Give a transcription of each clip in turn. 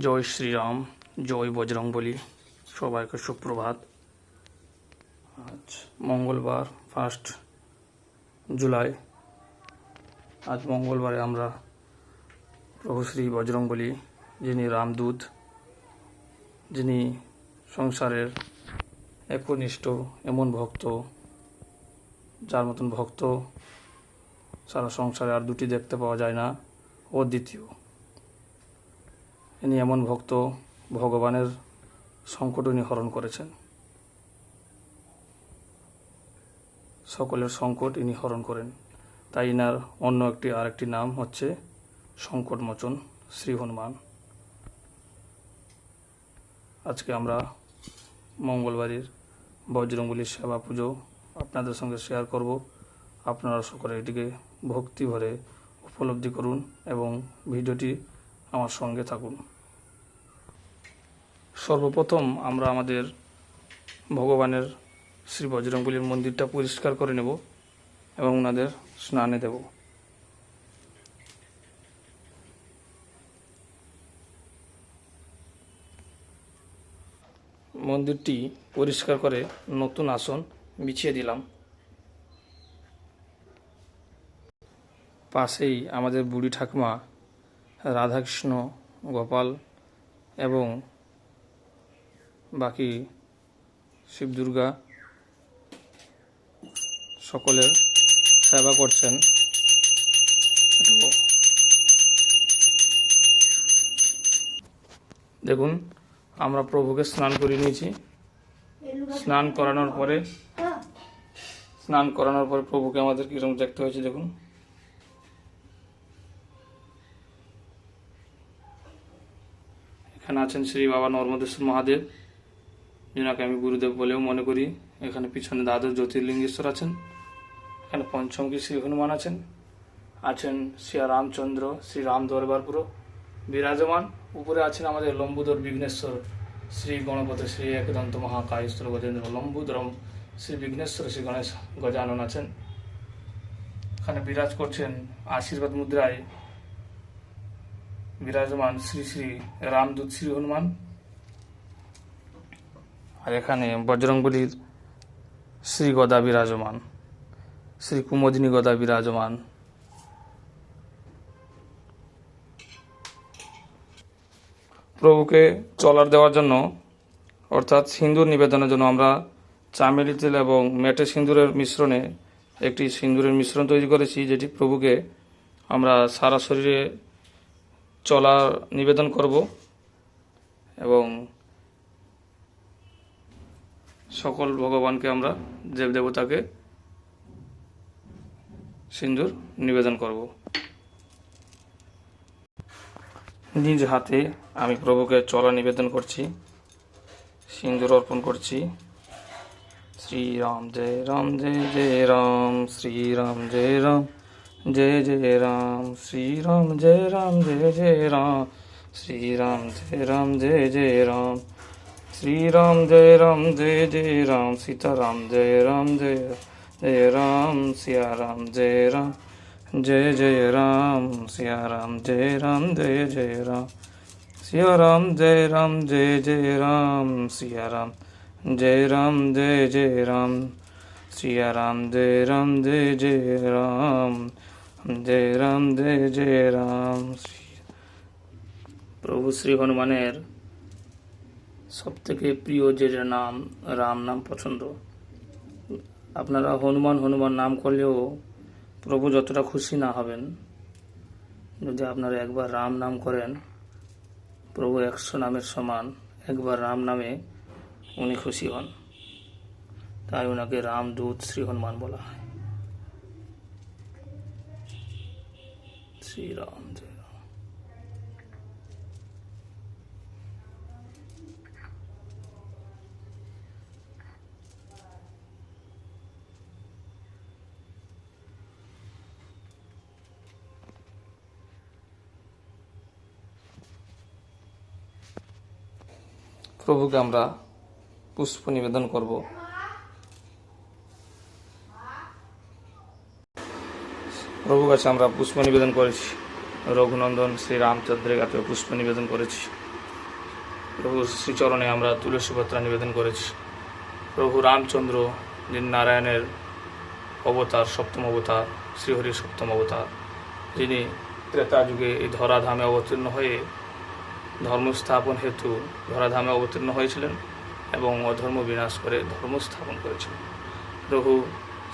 জয় শ্রীরাম, জয় বজরং বলি, সবাইকে সুপ্রভাত। আজ মঙ্গলবার ফার্স্ট জুলাই আজ মঙ্গলবারে আমরা প্রভু শ্রী বজরং বলি, যিনি রামদূত, যিনি সংসারের একনিষ্ঠ, এমন ভক্ত, যার মতন ভক্ত সারা সংসারে আর দুটি দেখতে পাওয়া যায় না। ও দ্বিতীয়। ইনি এমন ভক্ত ভগবানের সংকট উনি হরণ করেছেন। সকলের সংকট ইনি হরণ করেন। তাই ইনার অন্য একটি, আরেকটি নাম হচ্ছে সংকটমোচন শ্রী হনুমান। আজকে আমরা মঙ্গলবারের বজরঙ্গলির সেবা পুজো আপনাদের সঙ্গে শেয়ার করব। আপনারা সকলে এটিকে ভক্তি ভরে উপলব্ধি করুন এবং ভিডিওটি আমার সঙ্গে থাকুন। সর্বপ্রথম আমরা আমাদের ভগবানের শ্রী বজরংবলীর মন্দিরটা পরিষ্কার করে নেব এবং ওনাদের স্নানে দেব। মন্দিরটি পরিষ্কার করে নতুন আসন বিছিয়ে দিলাম। পাশেই আমাদের বুড়ি ঠাকুমা রাধাকৃষ্ণ গোপাল এবং বাকি শিব দুর্গা সকলের সেবা করছেন। দেখুন, আমরা প্রভুকে স্নান করে নিয়েছি। স্নান করানোর পরে, স্নান করানোর পরে প্রভুকে আমাদের কীরকম দেখতে হয়েছে, দেখুন। এখানে আছেন শ্রী বাবা নর্মদেশ্বর মহাদেব। যেনাকে আমি গুরুদেব বলেও মনে করি এখানে পিছনে দ্বাদশ জ্যোতির্লিঙ্গেশ্বর আছেন এখানে পঞ্চমী শ্রী হনুমান আছেন আছেন শ্রী রামচন্দ্র শ্রী রাম দরবারপুর বিরাজমান উপরে আছেন আমাদের লম্বুদর বিঘ্নেশ্বর শ্রী গণপতি শ্রী একদন্ত মহাকায়স্থর গজেন্দ্র লম্বুদরম শ্রী বিঘ্নেশ্বর শ্রী গণেশ গজানন আছেন এখানে বিরাজ করছেন আশীর্বাদ মুদ্রায় বিরাজমান শ্রী শ্রী রামদূত শ্রী হনুমান আর এখানে বজরংবলীর শ্রী গদা বিরাজমান, শ্রী কুমোদিনী গদা বিরাজমান। প্রভুকে চলার দেওয়ার জন্য, অর্থাৎ সিন্দুর নিবেদনের জন্য আমরা চামেলি তেল এবং মেটে সিন্দুরের মিশ্রণে একটি সিন্দুরের মিশ্রণ তৈরি করেছি, যেটি প্রভুকে আমরা সারা শরীরে চলার নিবেদন করব এবং সকল ভগবানকে আমরা দেব দেবতাকে সিন্দুর নিবেদন করব। নিজ হাতে আমি প্রভুকে চলা নিবেদন করছি, সিন্দুর অর্পণ করছি। শ্রীরাম জয় রাম, জয় জয় রাম শ্রীরাম জয় রাম, জয় জয় রাম শ্রীরাম জয় রাম, জয় জয় রাম শ্রীরাম জয় রাম, জয় জয় রাম। जय राम श्री राम जय राम जय जय राम सीता राम जय राम जय जय राम सिया राम जय राम जय जय राम सिया राम जय राम जय जय राम सिया राम जय राम जय जय राम सिया राम जय राम जय जय राम सिया राम जय राम जय जय राम জয় রাম জয় জয় রাম প্রভু শ্রী হনুমানের সব থেকে প্রিয় যে নাম, রাম নাম পছন্দ? আপনারা হনুমান হনুমান নাম করলেও প্রভু যতটা খুশি না হবেন। যদি আপনারা একবার রাম নাম করেন, প্রভু একশো নামের সমান, একবার রাম নামে উনি খুশি হন। তাই ওনাকে রামদূত শ্রী হনুমান বলা হয়। শ্রী রাম জয় রাম প্রভুকে আমরা পুষ্প নিবেদন করব। প্রভু কাছে আমরা পুষ্প নিবেদন করেছি। রঘুনন্দন শ্রী রামচন্দ্রের কাছে পুষ্প নিবেদন করেছি। প্রভু শ্রীচরণে আমরা তুলসী পত্রা নিবেদন করেছি। প্রভু রামচন্দ্র যিনি নারায়ণের অবতার, সপ্তম অবতার, শ্রীহরির সপ্তম অবতার, যিনি ত্রেতা যুগে এই ধরাধামে অবতীর্ণ হয়ে ধর্ম স্থাপন হেতু ধরাধামে অবতীর্ণ হয়েছিলেন এবং অধর্ম বিনাশ করে ধর্ম স্থাপন করেছিলেন। প্রভু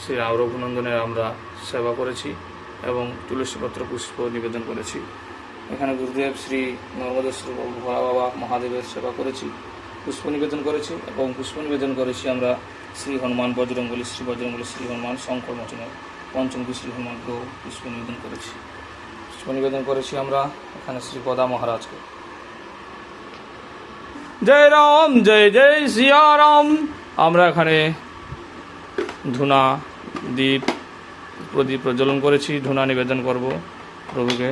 শ্রী রঘুনন্দনের আমরা সেবা করেছি এবং তুলসীপত্র পুষ্প নিবেদন করেছি। এখানে গুরুদেব শ্রী নর্মদেশ্বর ভোলা বাবা মহাদেবের সেবা করেছি, পুষ্প নিবেদন করেছি এবং পুষ্প নিবেদন করেছি আমরা শ্রী হনুমান বজরঙ্গলী, শ্রী বজরঙ্গলী, শ্রী হনুমান শঙ্কর মোচনের পঞ্চমুখী শ্রী হনুমানকেও পুষ্প নিবেদন করেছি। পুষ্প নিবেদন করেছি আমরা এখানে শ্রী পদা মহারাজকে। জয় রাম, জয় জয় সিয়া রাম আমরা এখানে ধুনা দ্বীপ প্রদীপ প্রজ্বলন করেছি, ধুনা নিবেদন করব প্রভুকে।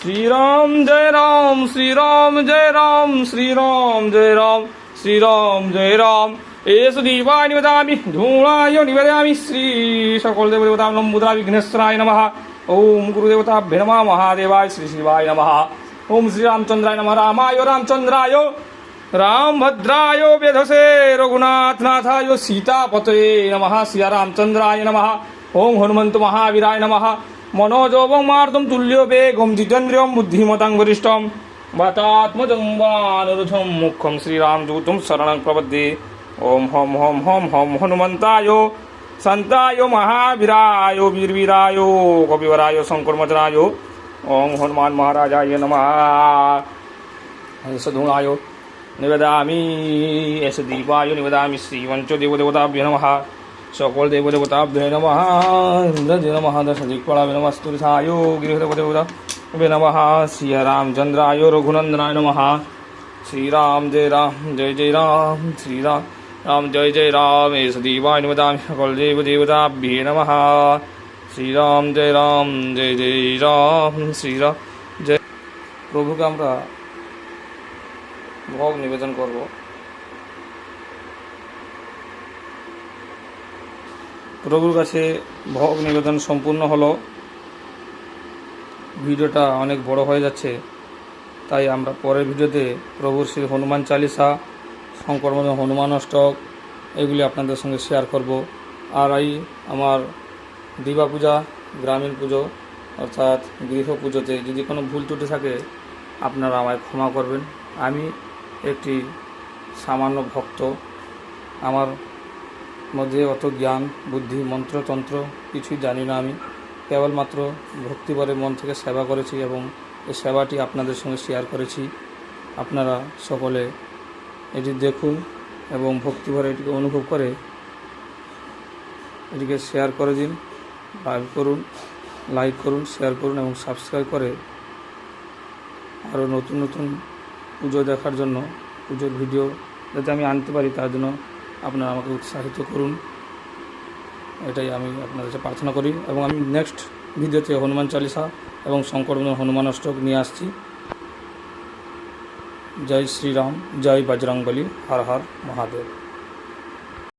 শ্রীরাম, জয় রাম, শ্রীরাম, জয় রাম, শ্রীরাম, জয় রাম, শ্রীরাম, জয় রাম। এস দীপায় নিবেদামি ধূণায় নিবেদামি শ্রী সকল দেবদেবতা নমুদ্রা বিঘ্নেশ্বরায় নমঃ। ওম গুরুদেবতাভ্য নমঃ, মহাদেবায় শ্রী শিবায় নমঃ। ওম শ্রীরামচন্দ্রায় নমঃ, রামায় রামচন্দ্রায়। রামভদ্রায় বেধসে রঘুনাথনাথায় সীতাপতয়ে নমঃ সিয়া রামচন্দ্রায় নমঃ ওম হনুমন্ত মহাবীরায় নমঃ মনোজোবং মার্দম তুল্য বেগম জিতেন্দ্রিয়ম বুদ্ধিমতাং বরিষ্ঠম বাতাত্মজং বানরুধম মুখ্যম শ্রীরামদূতম শরণং প্রপদ্যে ওম হম হম হম হম হনুমন্তায় সন্তায় মহাবীরায় বীরবীরায় কবিবরায় শঙ্করমচরায় ওম হনুমান মহারাজায় নমঃ সধুণায় নিবেদামি এস দীপায় নিবেদামি শ্রীমঞ্চ দেবদেবতাভ্য নমঃ সকল দেবদেবতাভ্য নমঃ ইন্দ্রজে নমঃ দশ দিকপড়াভ্য নমঃ স্তুরিথায় গৃহদেবদেবতাভ্য নমঃ শ্রিয়া রামচন্দ্রায় রঘুনন্দনায় নমঃ শ্রীরাম জয় রাম জয় জয় রাম শ্রীরাম রাম জয় জয় রাম এস দীপায় নিবেদামি সকল দেবদেবতাভ্য নমঃ শ্রীরাম জয় রাম জয় জয় রাম শ্রীরাম জয় প্রভুকে আমরা ভোগ নিবেদন করব। প্রভুর কাছে ভোগ নিবেদন সম্পূর্ণ হলো। ভিডিওটা অনেক বড় হয়ে যাচ্ছে, তাই আমরা পরের ভিডিওতে প্রভুর শ্রী হনুমান চালিসা মধ্যে হনুমান অষ্টক এগুলি আপনাদের সঙ্গে শেয়ার করব। আর এই আমার দিবা পূজা, গ্রামীণ পুজো, অর্থাৎ গৃহ পুজোতে যদি কোনো ভুল ত্রুটি থাকে, আপনারা আমায় ক্ষমা করবেন। আমি একটি সামান্য ভক্ত। আমার মধ্যে অত জ্ঞান, বুদ্ধি, মন্ত্রতন্ত্র কিছুই জানি না আমি। কেবলমাত্র ভক্তিভরে মন থেকে সেবা করেছি এবং এই সেবাটি আপনাদের সঙ্গে শেয়ার করেছি। আপনারা সকলে এটি দেখুন এবং ভক্তিভরে এটিকে অনুভব করে এটিকে শেয়ার করে দিন লাইভ করুন লাইক করুন শেয়ার করুন এবং সাবস্ক্রাইব করে আরও নতুন নতুন পুজো দেখার জন্য, পুজোর ভিডিও যাতে আমি আনতে পারি, তার জন্য আপনারা আমাকে উৎসাহিত করুন। এটাই আমি আপনার কাছে প্রার্থনা করি। এবং আমি নেক্সট ভিডিওতে হনুমান চালিসা এবং শঙ্কর হনুমান অষ্টক নিয়ে আসছি। জয় শ্রীরাম, জয় বজরঙ্গলি হর হর মহাদেব।